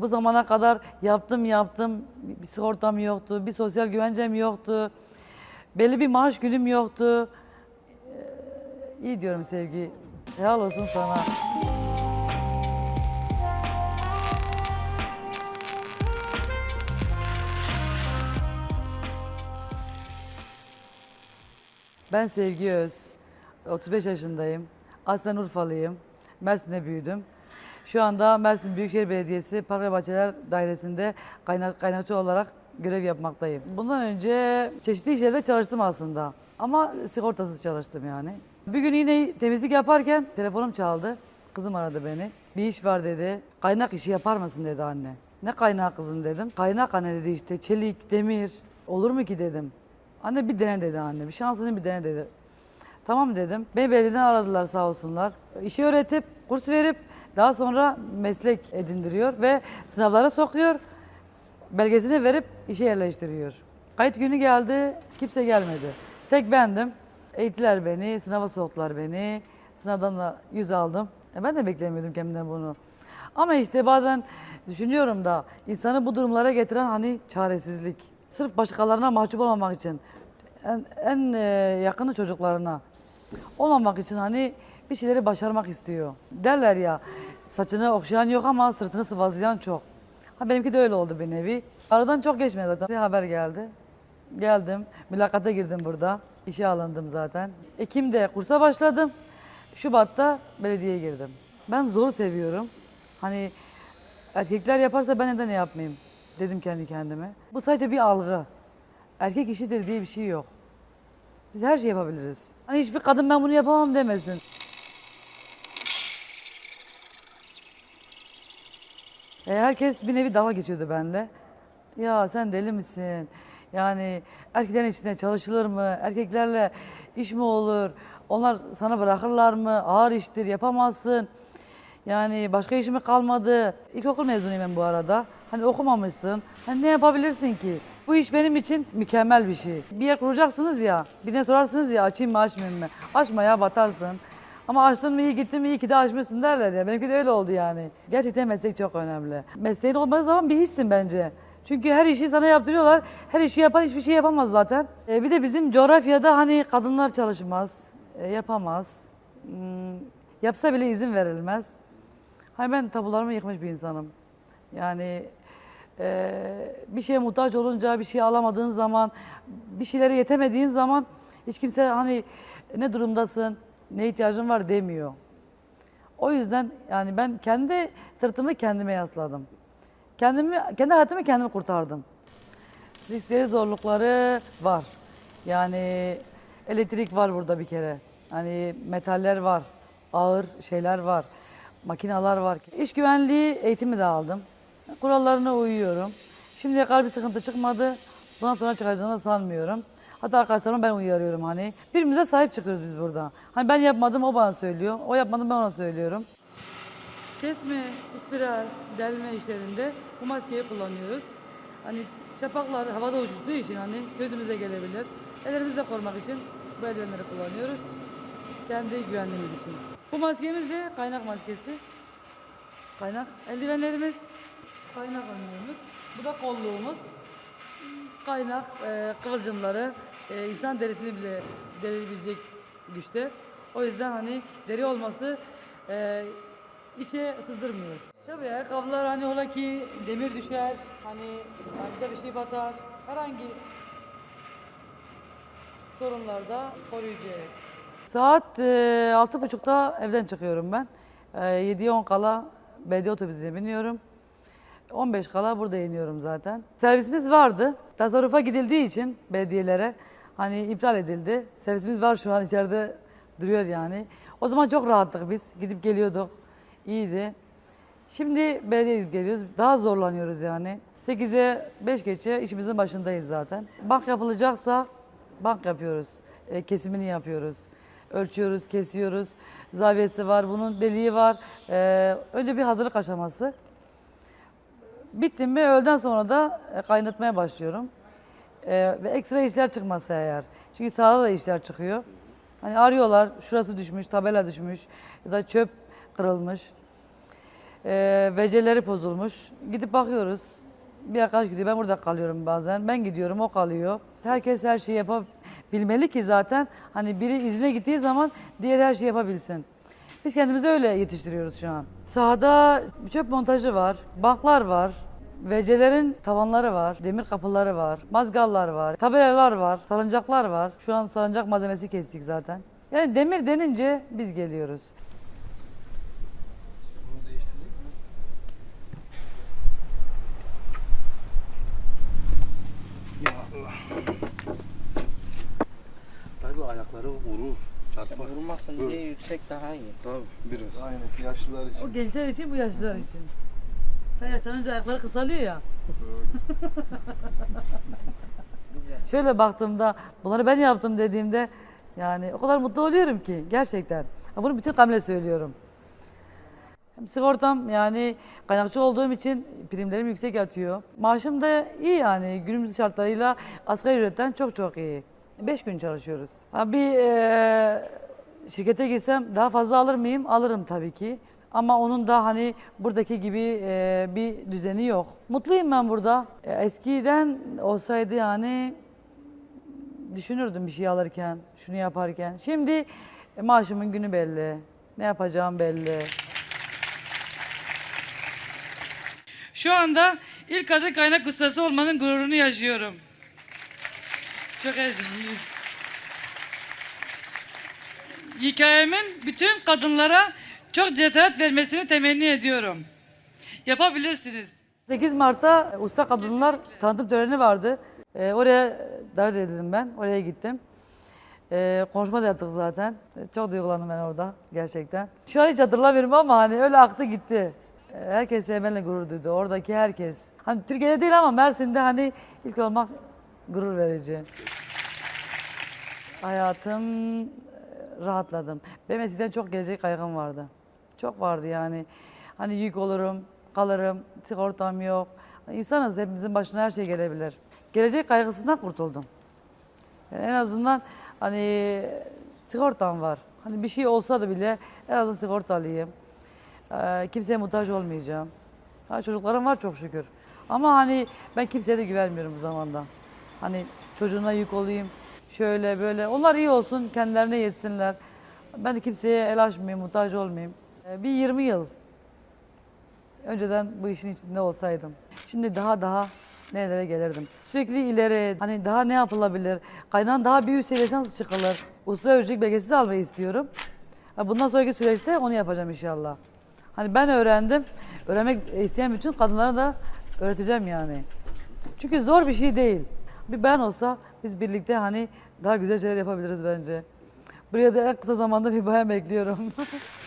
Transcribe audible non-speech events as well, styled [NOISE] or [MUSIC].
Bu zamana kadar yaptım yaptım. Bir sigortam yoktu, bir sosyal güvencem yoktu. Belli bir maaş günüm yoktu. Ee, iyi diyorum Sevgi. Helal olsun sana. Ben Sevgi Öz. 35 yaşındayım. Aslen Urfalıyım. Mersin'de büyüdüm. Şu anda Mersin Büyükşehir Belediyesi Park ve Bahçeler Dairesi'nde kaynak, kaynakçı olarak görev yapmaktayım. Bundan önce çeşitli işlerde çalıştım aslında. Ama sigortasız çalıştım yani. Bir gün yine temizlik yaparken telefonum çaldı. Kızım aradı beni. Bir iş var dedi. Kaynak işi yapar mısın dedi anne. Ne kaynağı kızım dedim. Kaynak anne dedi işte çelik, demir. Olur mu ki dedim. Anne bir dene dedi anne. Bir şansını bir dene dedi. Tamam dedim. Beni belediyeden aradılar sağ olsunlar. İşi öğretip, kurs verip daha sonra meslek edindiriyor ve sınavlara sokuyor. Belgesini verip işe yerleştiriyor. Kayıt günü geldi, kimse gelmedi. Tek bendim. Eğittiler beni, sınava soktular beni. Sınavdan da yüz aldım. E ben de beklemiyordum kendimden bunu. Ama işte bazen düşünüyorum da insanı bu durumlara getiren hani çaresizlik. Sırf başkalarına mahcup olmamak için en, en e, yakını çocuklarına olmamak için hani bir şeyleri başarmak istiyor. Derler ya saçını okşayan yok ama sırtını sıvazlayan çok. Ha benimki de öyle oldu bir nevi. Aradan çok geçmedi zaten. Bir haber geldi. Geldim. Mülakata girdim burada. İşe alındım zaten. Ekim'de kursa başladım. Şubat'ta belediyeye girdim. Ben zoru seviyorum. Hani erkekler yaparsa ben neden yapmayayım dedim kendi kendime. Bu sadece bir algı. Erkek işidir diye bir şey yok. Biz her şey yapabiliriz. Hani hiçbir kadın ben bunu yapamam demesin. E, herkes bir nevi dalga geçiyordu benimle. Ya sen deli misin? Yani erkeklerin içinde çalışılır mı? Erkeklerle iş mi olur? Onlar sana bırakırlar mı? Ağır iştir, yapamazsın. Yani başka iş mi kalmadı? İlkokul mezunuyum ben bu arada. Hani okumamışsın. Hani ne yapabilirsin ki? Bu iş benim için mükemmel bir şey. Bir yer kuracaksınız ya, birine sorarsınız ya açayım mı açmayayım mı? Açma ya batarsın. Ama açtın mı iyi gittin mi iyi ki de açmışsın derler ya. Benimki de öyle oldu yani. Gerçekten meslek çok önemli. Mesleğin olmadığı zaman bir hiçsin bence. Çünkü her işi sana yaptırıyorlar. Her işi yapan hiçbir şey yapamaz zaten. E, bir de bizim coğrafyada hani kadınlar çalışmaz, e, yapamaz. Hmm, yapsa bile izin verilmez. Hani ben tabularımı yıkmış bir insanım. Yani e, bir şeye muhtaç olunca, bir şey alamadığın zaman, bir şeylere yetemediğin zaman hiç kimse hani ne durumdasın, ne ihtiyacın var demiyor. O yüzden yani ben kendi sırtımı kendime yasladım. Kendimi, kendi hayatımı kendim kurtardım. Riskleri, zorlukları var. Yani elektrik var burada bir kere. Hani metaller var, ağır şeyler var, makineler var. İş güvenliği eğitimi de aldım. Kurallarına uyuyorum. Şimdiye kadar bir sıkıntı çıkmadı. Bundan sonra çıkacağını sanmıyorum. Hatta arkadaşlarıma ben uyarıyorum hani. Birbirimize sahip çıkıyoruz biz burada. Hani ben yapmadım o bana söylüyor. O yapmadım ben ona söylüyorum. Kesme, spiral, delme işlerinde bu maskeyi kullanıyoruz. Hani çapaklar havada uçuştuğu için hani gözümüze gelebilir. Ellerimizi de korumak için bu eldivenleri kullanıyoruz. Kendi güvenliğimiz için. Bu maskemiz de kaynak maskesi. Kaynak eldivenlerimiz, kaynak önlüğümüz. Bu da kolluğumuz. Kaynak e, kıvılcımları e, insan derisini bile delebilecek güçte. O yüzden hani deri olması e, içe sızdırmıyor. Tabii ayakkabılar hani ola ki demir düşer, hani bize bir şey batar. Herhangi sorunlarda koruyucu evet. Saat e, altı buçukta evden çıkıyorum ben. E, 7'ye 10 kala belediye otobüsüne biniyorum. 15 kala burada iniyorum zaten. Servisimiz vardı. Tasarrufa gidildiği için belediyelere hani iptal edildi. Servisimiz var şu an içeride duruyor yani. O zaman çok rahattık biz. Gidip geliyorduk. İyiydi. Şimdi belediyeye gidip geliyoruz. Daha zorlanıyoruz yani. 8'e 5 geçe işimizin başındayız zaten. Bank yapılacaksa bank yapıyoruz. E, kesimini yapıyoruz. Ölçüyoruz, kesiyoruz. Zaviyesi var, bunun deliği var. E, önce bir hazırlık aşaması. Bitti mi öğleden sonra da e, kaynatmaya başlıyorum. E, ve ekstra işler çıkmazsa eğer. Çünkü sahada da işler çıkıyor. Hani arıyorlar, şurası düşmüş, tabela düşmüş ya da çöp kırılmış. Ee, veceleri bozulmuş. Gidip bakıyoruz. Bir arkadaş gidiyor. Ben burada kalıyorum bazen. Ben gidiyorum, o kalıyor. Herkes her şeyi yapabilmeli ki zaten hani biri izine gittiği zaman diğer her şeyi yapabilsin. Biz kendimizi öyle yetiştiriyoruz şu an. Sahada çöp montajı var, banklar var, Vecelerin tavanları var, demir kapıları var, mazgallar var, tabelalar var, salıncaklar var. Şu an salıncak malzemesi kestik zaten. Yani demir denince biz geliyoruz. Bunu değiştirdik mi? Ya Allah. Tabii ayakları vurur, çarpar. Vurmasın Dur. diye yüksek daha iyi. Tabii biraz. Aynen yaşlılar için. O gençler için bu yaşlılar için. Sen yaşlanınca ayakları kısalıyor ya. [LAUGHS] Şöyle baktığımda bunları ben yaptım dediğimde yani o kadar mutlu oluyorum ki gerçekten. Ha, Bunu bütün kamle söylüyorum. Hem sigortam yani kaynakçı olduğum için primlerim yüksek yatıyor. Maaşım da iyi yani günümüz şartlarıyla asgari ücretten çok çok iyi. Beş gün çalışıyoruz. Ha, bir eee, şirkete girsem daha fazla alır mıyım? Alırım tabii ki. Ama onun da hani buradaki gibi eee, bir düzeni yok. Mutluyum ben burada. E, eskiden olsaydı yani düşünürdüm bir şey alırken, şunu yaparken. Şimdi e, maaşımın günü belli. Ne yapacağım belli. Şu anda ilk kadın kaynak ustası olmanın gururunu yaşıyorum. Çok heyecanlıyım. Hikayemin bütün kadınlara çok cesaret vermesini temenni ediyorum. Yapabilirsiniz. 8 Mart'ta usta kadınlar tanıtım töreni vardı. Ee, oraya davet edildim ben. Oraya gittim. Ee, konuşma da yaptık zaten. Çok duygulandım ben orada gerçekten. Şu an hiç hatırlamıyorum ama hani öyle aktı gitti. Ee, Herkes benimle gurur duydu. Oradaki herkes. Hani Türkiye'de değil ama Mersin'de hani ilk olmak gurur verici. Hayatım e, rahatladım. Benim eskiden çok gelecek kaygım vardı. Çok vardı yani. Hani yük olurum, kalırım, sigortam yok. İnsanız hepimizin başına her şey gelebilir. Gelecek kaygısından kurtuldum. Yani en azından hani sigortam var. Hani bir şey olsa da bile en azından sigortalıyım. Ee, kimseye muhtaç olmayacağım. Ha, çocuklarım var çok şükür. Ama hani ben kimseye de güvenmiyorum bu zamanda. Hani çocuğuna yük olayım, şöyle böyle. Onlar iyi olsun, kendilerine yetsinler. Ben de kimseye el açmayayım, muhtaç olmayayım. Ee, bir 20 yıl önceden bu işin içinde olsaydım. Şimdi daha daha nerelere gelirdim. Sürekli ileri, hani daha ne yapılabilir? Kaynağın daha büyük seviyesine nasıl çıkılır? Usta ölçek belgesi de almayı istiyorum. Bundan sonraki süreçte onu yapacağım inşallah. Hani ben öğrendim. Öğrenmek isteyen bütün kadınlara da öğreteceğim yani. Çünkü zor bir şey değil. Bir ben olsa biz birlikte hani daha güzel şeyler yapabiliriz bence. Buraya da en kısa zamanda bir bayan bekliyorum. [LAUGHS]